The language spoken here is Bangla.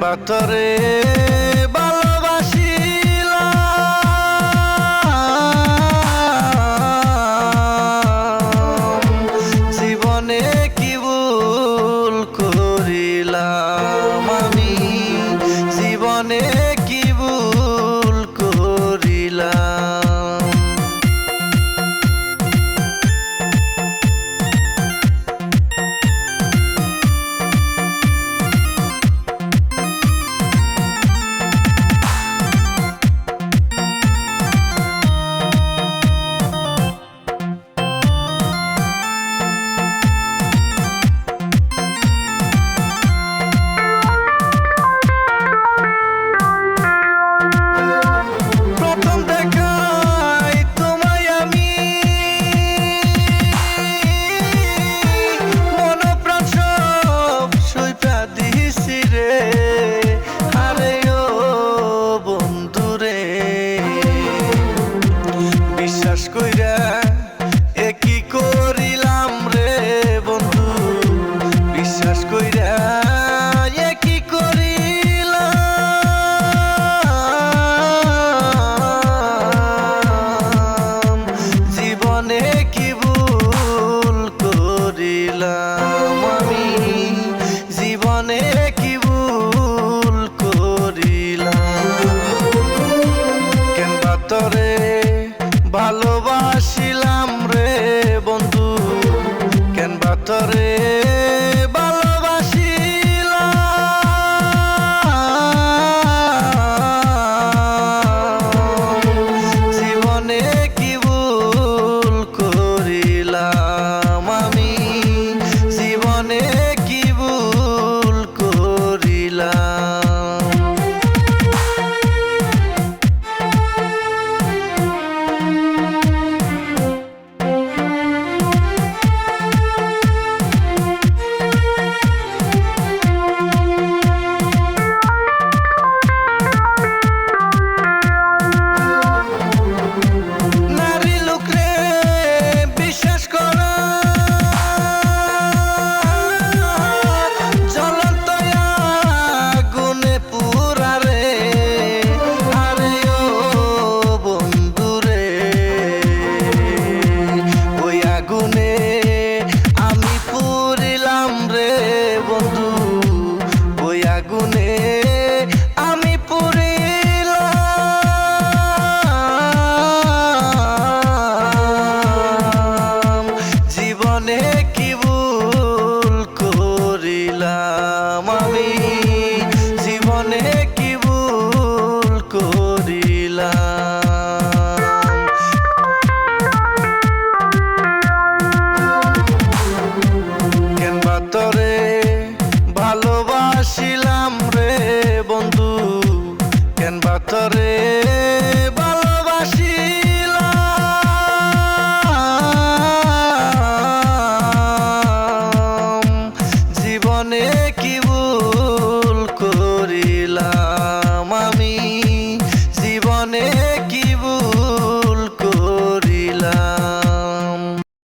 বাতরে। তরে ভালোবাসিলাম রে বন্ধু কেন তরে কি ভুল করিলাম আমি? জীবনে কি ভুল করিলাম? তরে ভালোবাসিলাম রে বন্ধু? কেন তরে mommy.